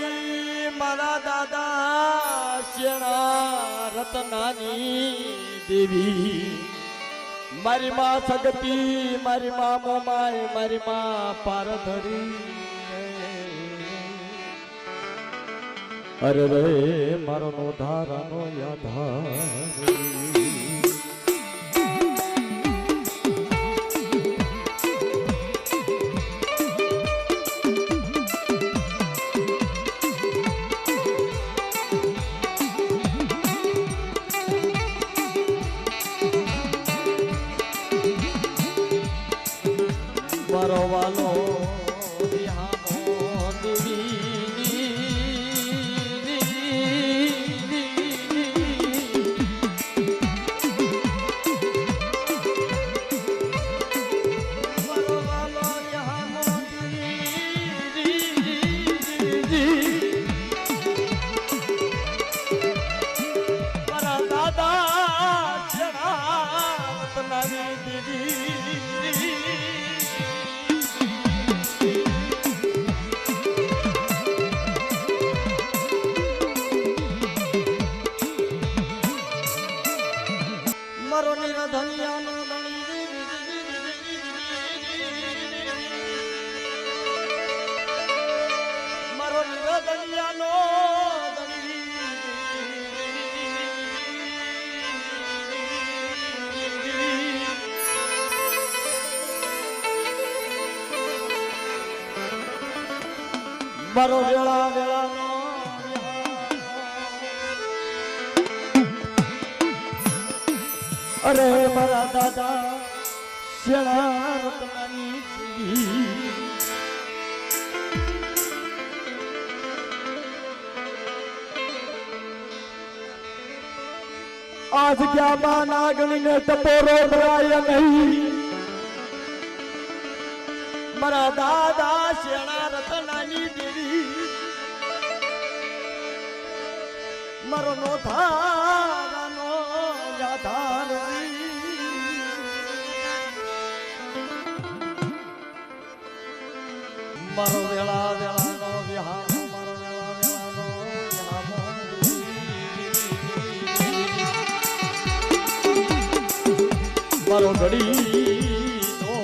મારી મારા દાદા શેણા રતનાની દેવી. મારી માં સગતી, મારી માં મોમાય મારી માં પારધરી. અરે રે, મારો નો ધારાનો યાધારી. મારો મારો નિરાધનિયાનો મારો નિરાધનિયાનો મારો વેળા વેળાનો અરે મારા દાદા શેણા રતનાની જીવી. આજ ક્યાં માં નાગણી ને ટપોરો ભરાય નહીં મારા દાદા શેણા રતનાની દેવી મારો નો ધારાનો મારો વેળા વેળાનો વિહામો મારો વેળા વેળાનો વિહામો મારો ઘડી નો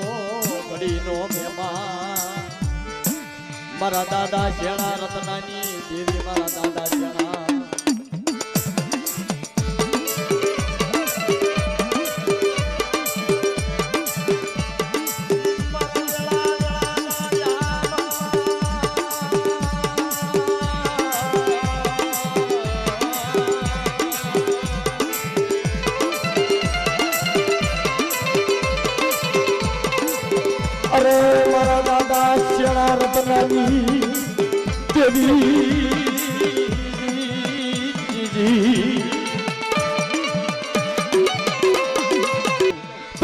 ઘડી નો મહેમાન. મારા દાદા શેણા રતનાની દેવી, મારા દાદા શેણા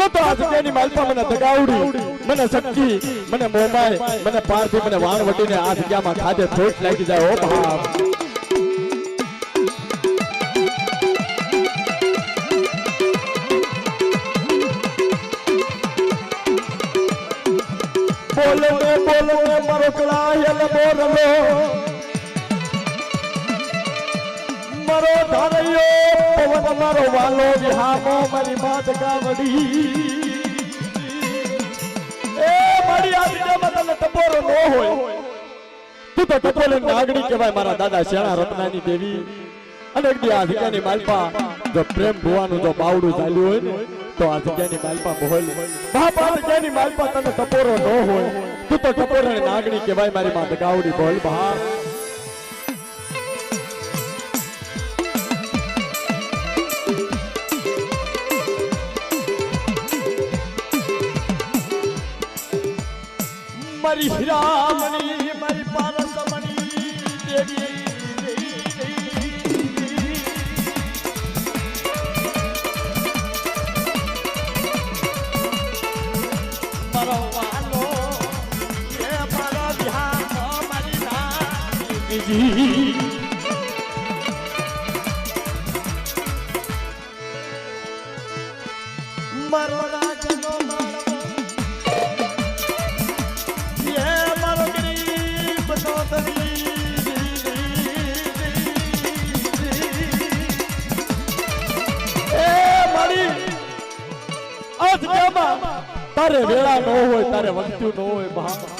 તો તો આ જગ્યાની મને દગાવડી મને શક્તિ મને મોમાય મને પારથી મને વાણ વટીને આ જગ્યામાં ખાધે થોટ લાગી જાય. ઓ બાપ. મારો વાલો વિહામો મારી માત ગાવડી. એ મારી આ વિદ્યામાં તને ટપોરો હોય. તું તો ટપોલી નાગડી કહેવાય મારા દાદા શેણા રત્નાની દેવી. અને એક દી આ જગ્યાની માલપા જો પ્રેમ ભુવાનું જો બાવડું ચાલ્યું હોય ને, તો આ જગ્યાની માલપા બોલ બાપ, આ જગ્યાની માલપા તને ટપોરો ન હોય. તું તો ટપોરાની નાગણી કહેવાય મારી માત ગાવડી બોલ બહાર. મારી હીરામણી મારી પારસમણી દેવી મારો વંત્યું ન હોય બા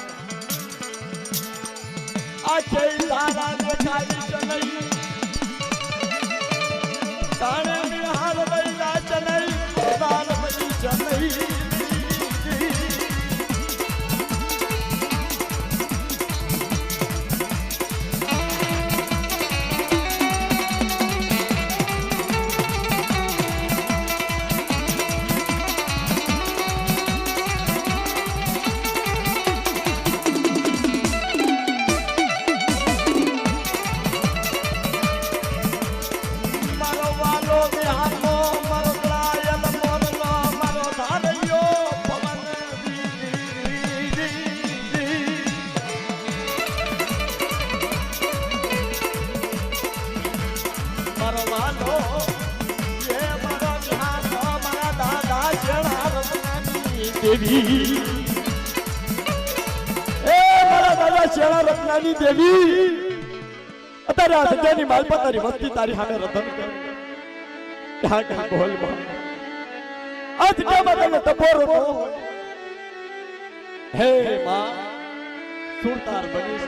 અત્યારે આ તારી વસ્તી તારી સામે રતન ક્યાં ક્યાં બોલ બોલ આ જગ્યામાં તને ટપોરો ન હોય હે માં, સુરતાર બનીશ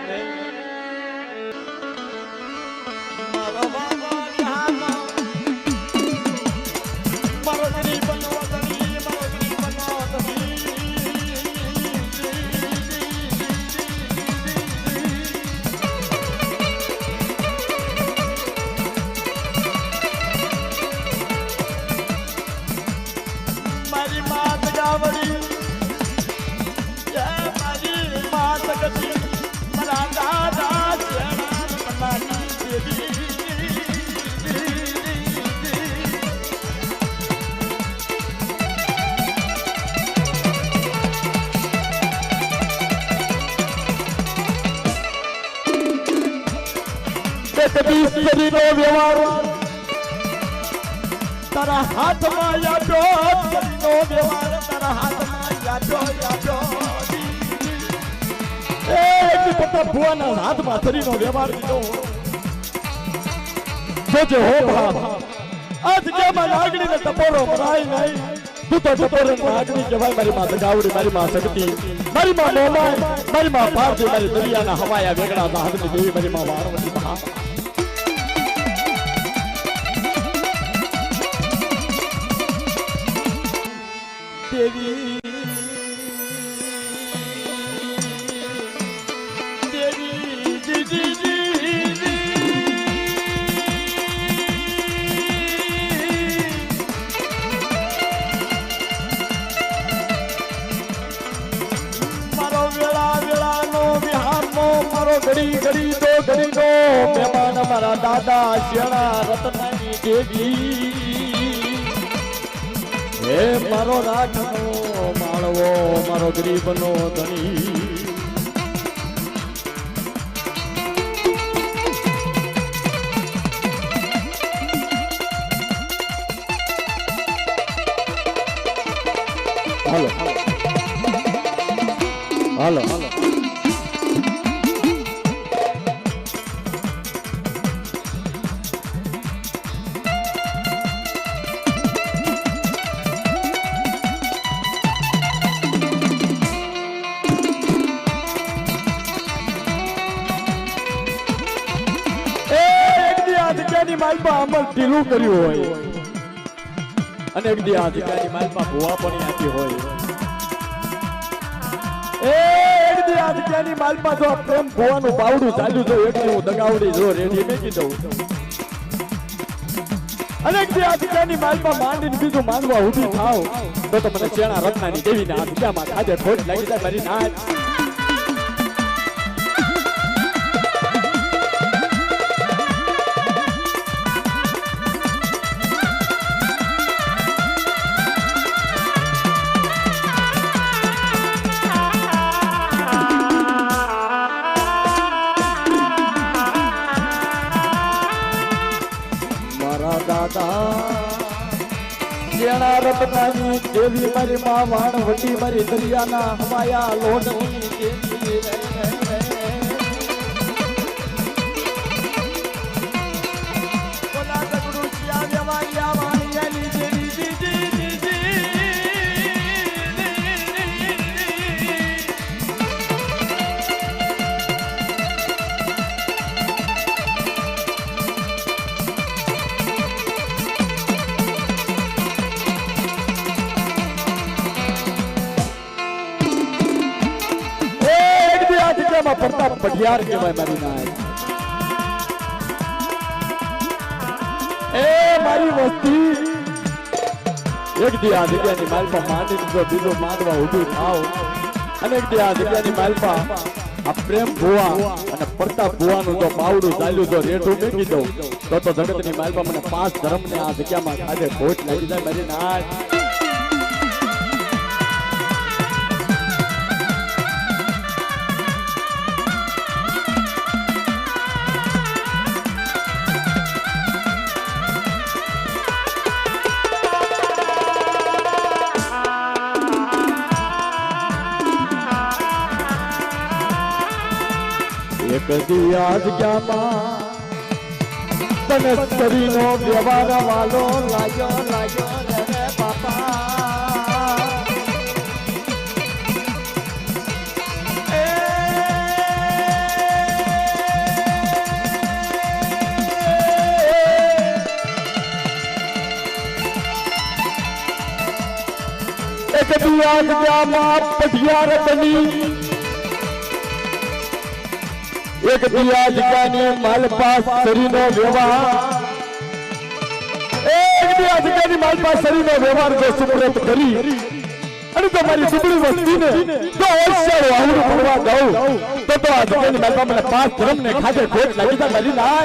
કદી વ્યવહાર. તારા હાથમાં યાદો શરીરનો વ્યવહાર. તારા હાથમાં યાદો યાદો. એ પત્તા ભુવાના હાથમાં શરીરનો વ્યવહાર દીધો જોજે હો ભાવ આજ કે જગ્યામાં નાગણીને ટપોરો ભરાય નહીં. તું તો ટપોરો નાગણી કહેવાય. મારી માં ગાવડી મારી માં શક્તિ. મારી માં મોમાય મારી માં પાર્થિવ મારી દરિયાના હવાયા વેગડા જહાજની દેવી મારી માં વારવટી મહા. ઘડી ઘડી તો ઘડીનો મહેમાન મારા દાદા શેણા રતનાની દેવી. હે મારો રાખનો માળવો, મારો ગરીબનો ધણી. હાલો. હાલો. ઢીલું કર્યું હોય. અને એક દી આ જગ્યાની માલપા ભૂવા પણ આપી હોય. એ, એક દી આ પ્રેમ ભૂવાનું પાવડું ચાલ્યું જો એક હું દગાવડી જો રેડી મેકી દઉં. અને એક દી આ માલપા માંડીને બીજું માંગવા ઊભી થાવ, તો તો મને ચેણા રત્નાની દેવીને આ જગ્યામાં ખાજે ખોટ લાગી જાય મારી નાચ રત્નાની દેવી મારી માં વાણવટી મારી દરિયાના હમાયા લોટની દેવી પઢિયાર કહેવાય મારી નાય એ મારી વસ્તી એક દી આ જગ્યાની માલપા માંડીને જો બીજો માંડવા ઊભી થાવ અને એક દી આ જગ્યાની માલપા આ પ્રેમ ભુવા અને પ્રતાપ ભુવાનું જો પાવડું ચાલ્યું જો રેઠું મેકી દઉં તો તો જગતની માલપા મને પાંચ ધર્મને આ જગ્યામાં ખાધે ખોટ લાગી જાય મારી નાય એક દી આજ તને બનસ્તરીનો વ્યવહાર વાલો લાગ્યો લાગ્યો રે બાપા એક પઢિયાર બની. એક દિયા જગાની માલપાસ શરીરનો વ્યવહાર. એક દિયા જગાની માલપાસ શરીરનો વ્યવહાર જો સુપ્રત કરી. અને તો મારી સુપડી વસ્તીને તો ઓછાળો આવડું ભણવા દઉં તો તો આ જગ્યાની માલપા મને પાંચ ધર્મને ખાતે ખોટ લાગી જાય. મારી ના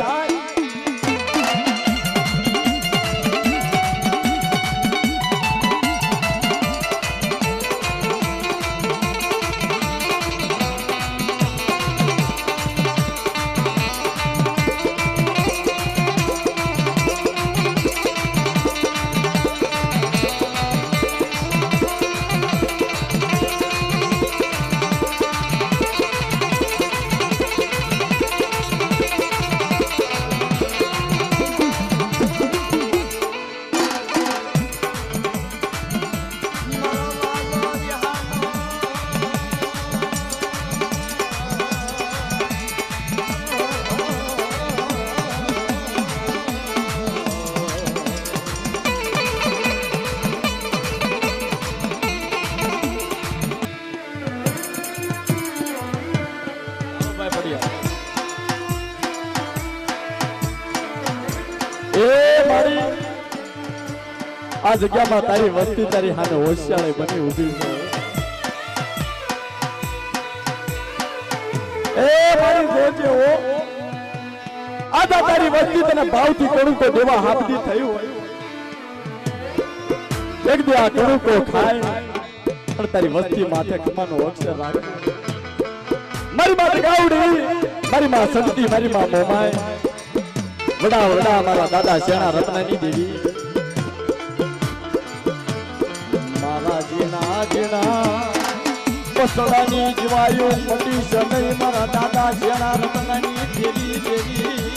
આ જગ્યામાં તારી વસ્તી, તારી હાને હોશિયાળે બની ઊભી છે. એ મારી જોજે ઓ આદા તારી વસ્તી તને ભાવથી કણુકો દેવા હાપદી થયું એક દી આ કણુકો ખાય પણ તારી વસ્તી માથે ખમાનો અક્ષર રાખ. મારી માથે ગાવડી, મારી માં સંતી મારી માં મોમાય વડા વડા, મારા દાદા, શેણા, રત્નાની દેવી. પસડાની જીવાયો પતિ સમય મારા દાદા શેણા રત્નાની દેવી દેવી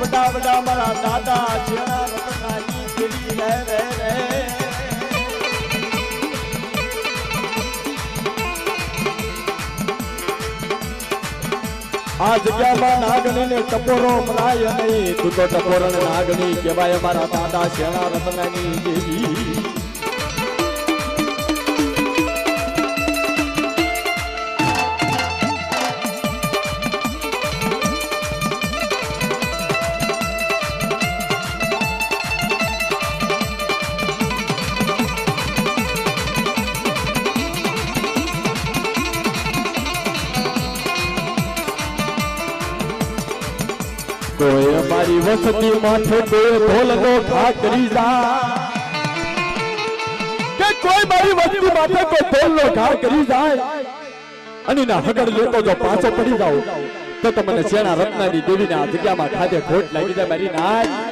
બડા બડા મારા દાદા જેના રતનાની દેવી રે રે રે. આ જગ્યામાં નાગણી ને ટપોરો મનાય નહીં. તું તો ટપોરણ નાગણી કહેવાય મારા દાદા શેણા રતનાની દેવી કોઈ અમારી વસતી માથે કોઈ ઢોલ નો જા. કે કોઈ મારી વસતી માથે કોઈ ઢોલ ઘા કરી જાય. અને ના હગડ લેતો જો પાછો પડી જાવ તો તમને મને શેણા રત્નાની દેવીના જગ્યામાં ખાધે ખોટ લાગી જાય મારી નાય.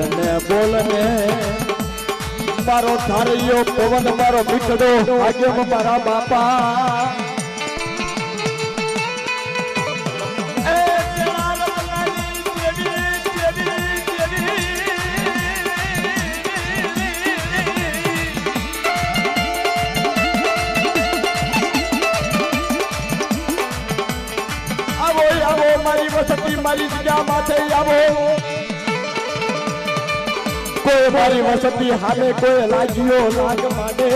બોલને બોલને. મારો ધારિયો પવન, મારો મીઠડો ભાગ્યમ મારા બાપા. મારી વસતી, મારી જગ્યા માથે આવો. કોઈ મારી વસતી હામે કોઈ લાગ્યો લાગ માટે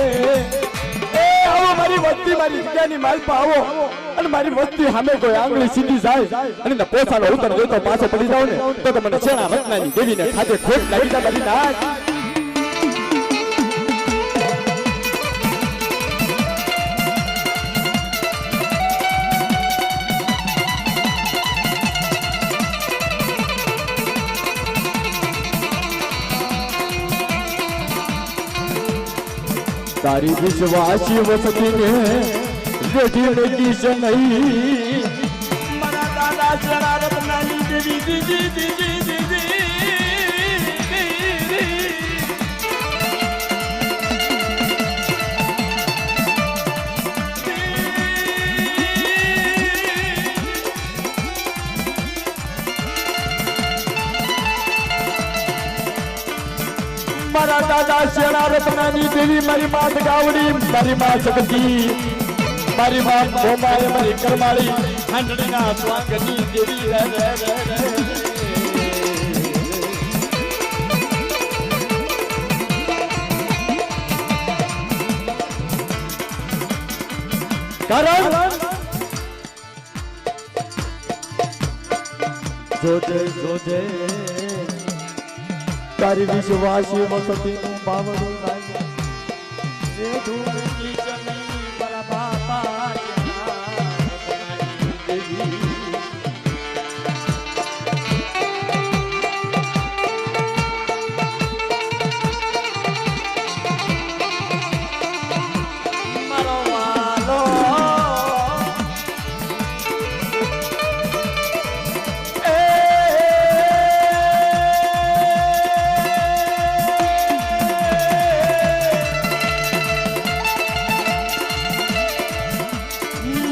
એ, આવો મારી વસ્તી, મારી જગ્યાની માલ આવો. અને મારી વસ્તી સામે કોઈ આંગળી સીધી જાય અને પોસાનો ઉતર જોતો પાછો પડી જાવ ને, તો તો મને શેણા રત્નાની દેવીને ખાતે ખોટ લાગી જાય તારી વિશ્વાસી વસતીને રેઠી કીશ નહીં. મારા દાદા શેણા રત્નાની દેવી દીદી દીદી દાદા શેણા રત્નાની દેવી મારી માત ગાવડી મારી માં જગતી મારી માં ભોમાએ મારી કરમાળી હાંડણીના સ્વાંગની દેવી રે રે રે રે. કારણ જોજે જોજે તારી વિશ્વાસી વસતી નું બાવડું લાગે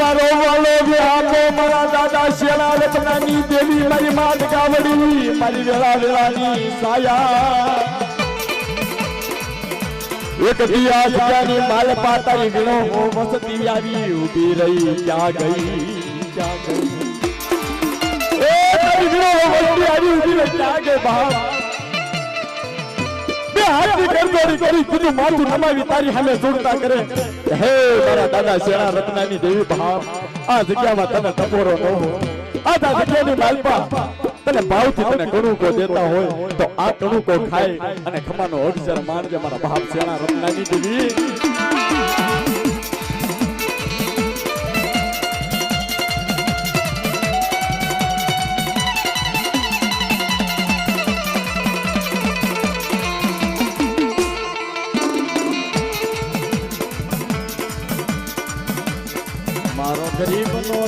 મારો વાલો વ્યાપો મારા દાદા શેલા રત્નાની દેવી મારી માત કાવડી મારી વેળા વેળાની સાયા. એક દિયા જગ્યાની માલ પાતારી ગણો હો વસતી આવી, ઊભી રહી ક્યાં ગઈ ક્યાં ગઈ? એ મારી ગણો વસતી આવી, ઊભી રહી ક્યાં ગઈ બાપ બે હાથની દેવી ભાવ આ જગ્યામાં તને ટપોરો આ તા જગ્યાની તને ભાવથી તને દેતા હોય, તો આ કણુકો ખાય અને ખમાનો અક્ષર માનજે મારા બાપ શેણા રત્નાની દેવી.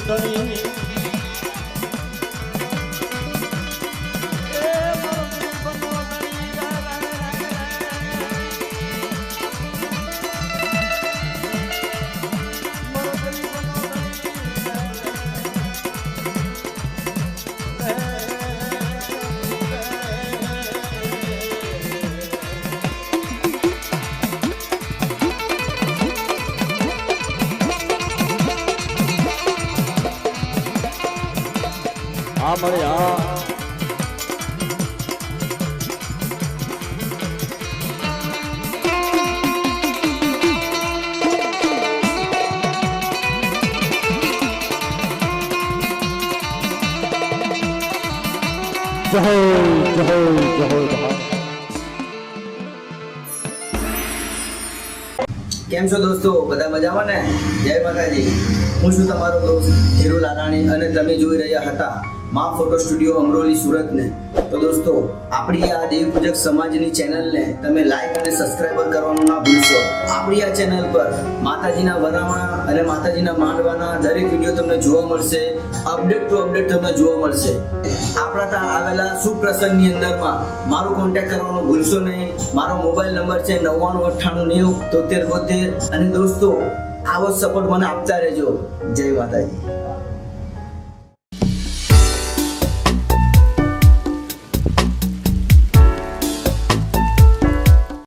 ગરીબ નો આ મળે આ જય જય જય કેમ છો દોસ્તો? બધા મજામાં ને? જય માતાજી. હું છું તમારો દોસ્ત હીરુ લાલાણી અને તમે જોઈ રહ્યા હતા મા ફોટો સ્ટુડિયો અમરોલી સુરતને. તો દોસ્તો, આપણી આ દેવ પૂજક સમાજની ચેનલને તમે લાઈક અને સબસ્ક્રાઈબર કરવાનું ના ભૂલશો. આપણી આ ચેનલ પર માતાજીના વરામણા અને માતાજીના માંડવાના દરેક વીડિયો તમને જોવા મળશે અપડેટ ટુ અપડેટ તમને જોવા મળશે. આપણા ત્યાં આવેલા શુભ પ્રસંગની અંદરમાં મારું કોન્ટેક્ટ કરવાનું ભૂલશો નહીં. મારો મોબાઈલ નંબર છે નવ્વાણું અઠ્ઠાણું નેવું તોતેર બોતેર. અને દોસ્તો, આવો સપોર્ટ મને આપતા રહેજો. જય માતાજી.